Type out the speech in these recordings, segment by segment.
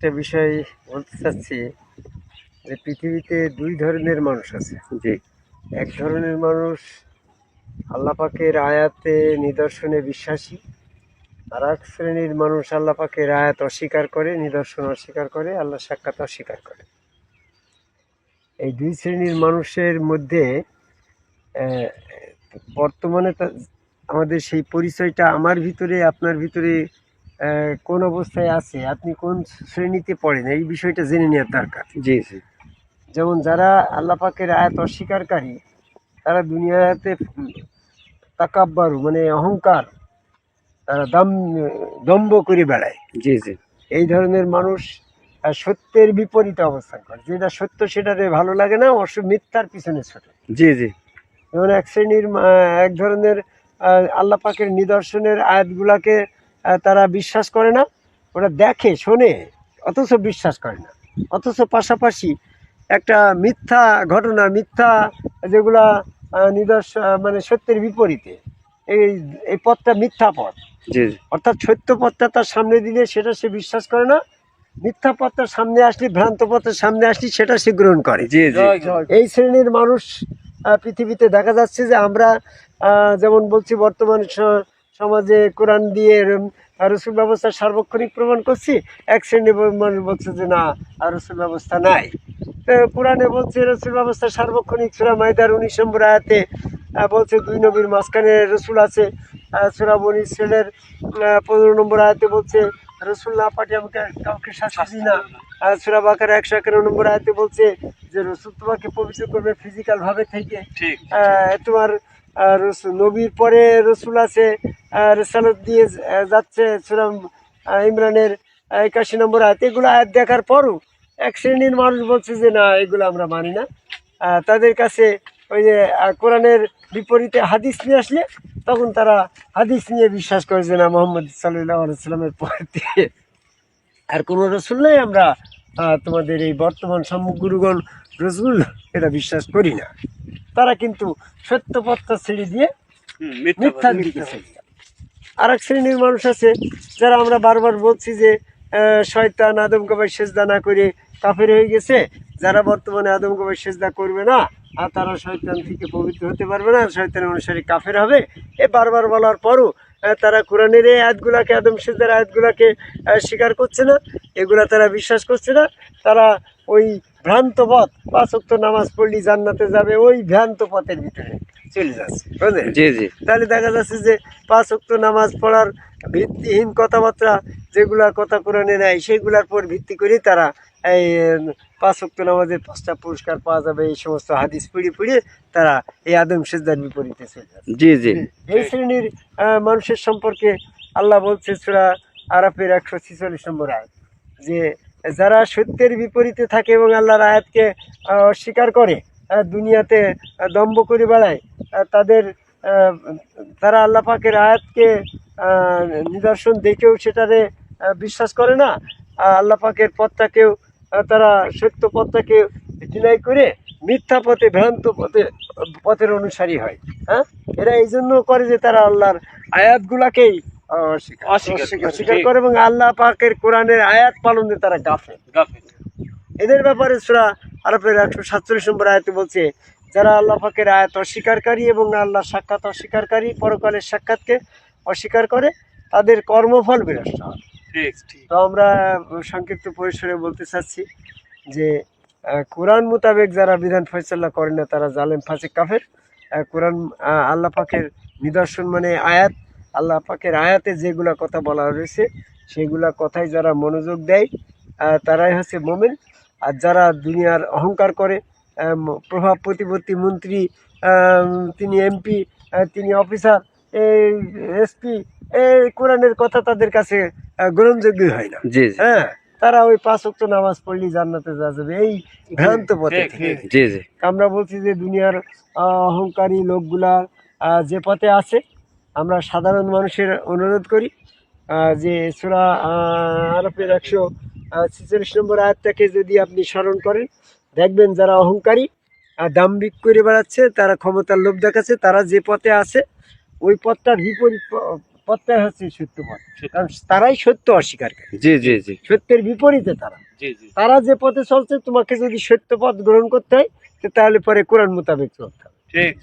একটা বিষয় বলতে চাচ্ছি যে পৃথিবীতে দুই ধরনের মানুষ আছে। জি। এক ধরনের মানুষ আল্লাহ পাকের আয়াতে নিদর্শনে বিশ্বাসী আর এক শ্রেণির মানুষ আল্লাহ পাকের আয়াত অস্বীকার করে নিদর্শন অস্বীকার করে আল্লাহ সাক্ষাৎ অস্বীকার করে। এই দুই শ্রেণির মানুষের মধ্যে বর্তমানে তা- আমাদের সেই পরিচয়টা আমার ভিতরে আপনার ভিতরে কোন অবস্থায় আছে? আপনি কোন শ্রেণীতে পড়েন? এই বিষয়টা জেনে নেওয়ার দরকার। জি জি। যেমন যারা আল্লাহ পাকের আয়াত অস্বীকারী তারা দুনিয়াতে তাকাব্বারু মানে অহংকার তারা দম দম্ভ করে বেড়ায়। জি জি। এই ধরনের মানুষ সত্যের বিপরীতে অবস্থান করে। যেটা সত্য সেটারে ভালো লাগে না অবশ্য মিথ্যার পিছনে ছোটে। জি জি। যেমন এক শ্রেণির এক ধরনের আহ, আল্লাহ পাকের নিদর্শনের আয়াতগুলাকে তারা বিশ্বাস করে না ওরা দেখে শোনে অথচ বিশ্বাস করে না। অথচ পাশাপাশি একটা মিথ্যা ঘটনা মিথ্যা যেগুলা নিদর্শ মানে সত্যের বিপরীতে এই এই পথটা মিথ্যা পথ। অর্থাৎ সত্য পথটা তার সামনে দিলে সেটা সে বিশ্বাস করে না মিথ্যা পথটার সামনে আসলে ভ্রান্ত পথের সামনে আসলে সেটা সে গ্রহণ করে। জি জি। এই শ্রেণির মানুষ পৃথিবীতে দেখা যাচ্ছে যে আমরা যেমন বলছি বর্তমান স- সমাজে কোরআন দিয়ে রসুল ব্যবস্থা সার্বক্ষণিক প্রমাণ করছি এক শ্রেণি মানুষ বলছে যে না রসুল ব্যবস্থা নাই। তো কোরআনে বলছে রসুল ব্যবস্থা সার্বক্ষণিক সুরা মাইদার উনিশ নম্বর আয়াতে বলছে দুই নবীর মাঝখানে রসুল আছে সুরা বনি ইসরায়েলের পনেরো নম্বর আয়াতে বলছে রসুল না পাঠিয়ে আমাকে কাউকে শাস্তি দিই না। সুরা বাকার একশো একান্ন নম্বর আয়তে বলছে যে রসুল তোমাকে পবিত্র করবে ফিজিক্যালভাবে থেকে। তোমার নবীর পরে রসুল আছে রেসালত দিয়ে যাচ্ছে সুরাম ইমরানের একাশি নম্বর আয়াত। এগুলো আয়াত দেখার পরও এক শ্রেণির মানুষ বলছে যে, না, এগুলো আমরা মানি না। তাদের কাছে ওই যে কোরআনের বিপরীতে হাদিস নিয়ে আসলে তখন তারা হাদিস নিয়ে বিশ্বাস করে যে, না, মোহাম্মদ সাল্লাহ সাল্লামের পর দিয়ে আর কোনো রসুল নেই আমরা। তোমাদের এই বর্তমান সম্মুখ গুরুগণ রসুল, এটা বিশ্বাস করি না। তারা কিন্তু সত্য পথটা ছেড়ে দিয়ে মিথ্যার দিকে চলে আর এক শ্রেণির মানুষ আছে যারা আমরা বারবার বলছি যে শয়তান আদম কবাই সেজদা না করে কাফের হয়ে গেছে যারা বর্তমানে আদম কবাই সেজদা করবে না আর তারা শয়তান থেকে পবিত্র হতে পারবে না শয়তানের অনুসারে কাফের হবে। এ বারবার বলার পরও তারা কোরআনের এই আয়াতগুলাকে আদম সেজদার আয়াতগুলাকে স্বীকার করছে না এগুলা তারা বিশ্বাস করছে না। তারা ওই ভ্রান্ত পথ। পাঁচ ওয়াক্ত নামাজ পড়লি জান্নাতে যাবে ওই ভ্রান্ত পথের ভিতরে চলে যাচ্ছে বুঝলেন জি জি। তাহলে দেখা যাচ্ছে যে পাঁচ ওয়াক্ত নামাজ পড়ার ভিত্তিহীন কথাবার্তা যেগুলা কথা কোরআনে নেয় সেগুলার পর ভিত্তি করে তারা এই উম, পাঁচ ওয়াক্ত নামাজের পাঁচটা পুরস্কার পাওয়া যাবে এই সমস্ত হাদিস পড়ে পড়ে তারা এই আদম সেজদার বিপরীতে চলে যাচ্ছে। জি জি। এই শ্রেণির মানুষের সম্পর্কে আল্লাহ বলছে সুরা আরাফের একশো ছিচল্লিশ নম্বর আয়াত যে যারা সত্যের বিপরীতে থাকে এবং আল্লাহর আয়াতকে অস্বীকার করে দুনিয়াতে দম্ভ করে বেড়ায় তাদের তারা আল্লাহ পাকের আয়াতকে নিদর্শন দেখেও সেটারে বিশ্বাস করে না। আল্লাহ পাকের পথটাকেও তারা সত্য পথটাকে ডিনাই করে মিথ্যা পথে, ভ্রান্ত পথে, পথের অনুসারী হয় হ্যাঁ? এরা এই জন্য করে যে তারা আল্লাহর আয়াতগুলাকেই অস্বীকার করে, এবং আল্লাহ পাকের কোরআনের আয়াত পালনে তারা গাফে এদের ব্যাপারে সুরা আরবের একশো সাতচল্লিশ নম্বর আয়াতে বলছে যারা আল্লাহ পাকের আয়াত অস্বীকারী এবং আল্লাহর সাক্ষাৎ অস্বীকারী পরকালের সাক্ষাৎকে অস্বীকার করে তাদের কর্মফল বিনষ্ট হয়। তো আমরা সংক্ষিপ্ত পরিসরে বলতে চাচ্ছি যে কোরআন মোতাবেক যারা বিধান ফয়সাল্লা করে না তারা জালেম ফাসিক কাফের। কোরআন আল্লাহ পাকের নিদর্শন মানে আয়াত আল্লাহ পাকের আয়াতে যেগুলা কথা বলা রয়েছে সেগুলা কথায় যারা মনোযোগ দেয় তারাই হচ্ছে মোমেন। আর যারা দুনিয়ার অহংকার করে প্রভাব প্রতিপত্তি মন্ত্রী তিনি এমপি তিনি অফিসার এই এসপি এই কোরআনের কথা তাদের কাছে গ্রহণযোগ্য হয় না। হ্যাঁ তারা ওই পাঁচ ওয়াক্ত নামাজ পড়লি জান্নাতে যা যাবে। এই ভ্রান্ত পথে জি জি আমরা বলছি যে দুনিয়ার অহংকারী লোকগুলা যে পথে আছে আমরা সাধারণ মানুষের অনুরোধ করি যে সুরা আরফের একশো ছেচল্লিশ নম্বর আয়াতটাকে যদি আপনি স্মরণ করেন দেখবেন যারা অহংকারী আহ, দাম্ভিক করে বেড়াচ্ছে তারা ক্ষমতার লোভ দেখাচ্ছে তারা যে পথে আছে ওই পথটার বিপরীত পথটাই হচ্ছে সত্য পথ। কারণ তারাই সত্য অস্বীকার করে জি জি জি। সত্যের বিপরীতে তারা। তারা যে পথে চলছে তোমাকে যদি সত্য পথ গ্রহণ করতে হয় তাহলে পরে কোরআন মোতাবেক চলতে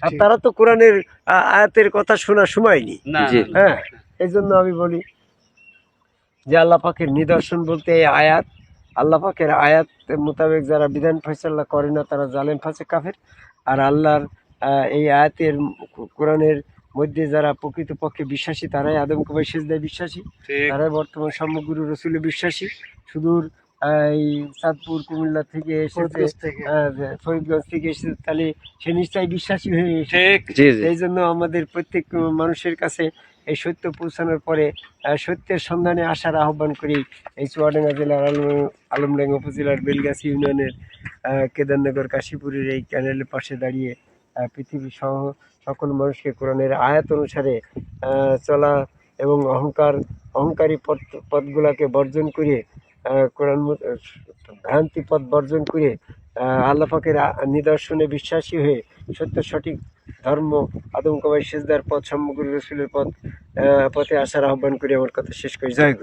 আর তারা তো কোরআনের আয়াতের কথা শোনার সময় নেই। হ্যাঁ এই জন্য আমি বলি যে আল্লাহ পাকের নিদর্শন বলতে এই আয়াত আল্লাহ পাকের আয়াত মোতাবেক যারা বিধান ফয়সাল্লা করে না তারা জালেম ফাঁসে কাফের। আর আল্লাহর এই আয়াতের কোরআনের মধ্যে যারা প্রকৃতপক্ষে বিশ্বাসী তারাই আদম কুবাই সেজদায় বিশ্বাসী। তারাই বর্তমান সমগুরু রসুলে বিশ্বাসী। সুদূর এই চাঁদপুর কুমিল্লা থেকে এসেছে ফরিদগঞ্জ থেকে। এসেছে তাহলে সে নিশ্চয়ই বিশ্বাসী হয়ে এসেছে। এই জন্য আমাদের প্রত্যেক মানুষের কাছে এই সত্য পৌঁছানোর পরে সত্যের সন্ধানে আসার আহ্বান করি এই চুয়াডাঙ্গা জেলার আলম আলমডাঙ্গা উপজেলার বেলগাছি ইউনিয়নের কেদারনগর কাশীপুরের এই ক্যানেলের পাশে দাঁড়িয়ে পৃথিবী সহ সকল মানুষকে কোরআনের আয়াত অনুসারে চলা এবং অহংকার অহংকারী পথ পথগুলাকে বর্জন করে কোরআন ভ্রান্তি পথ বর্জন করে আহ, আল্লাহ পাকের নিদর্শনে বিশ্বাসী হয়ে সত্য সঠিক ধর্ম আদম কবাই সেজদার পথ সম্মগুরু রসুলের পথ পথে আসার আহ্বান করে আমার কথা শেষ করি। জয়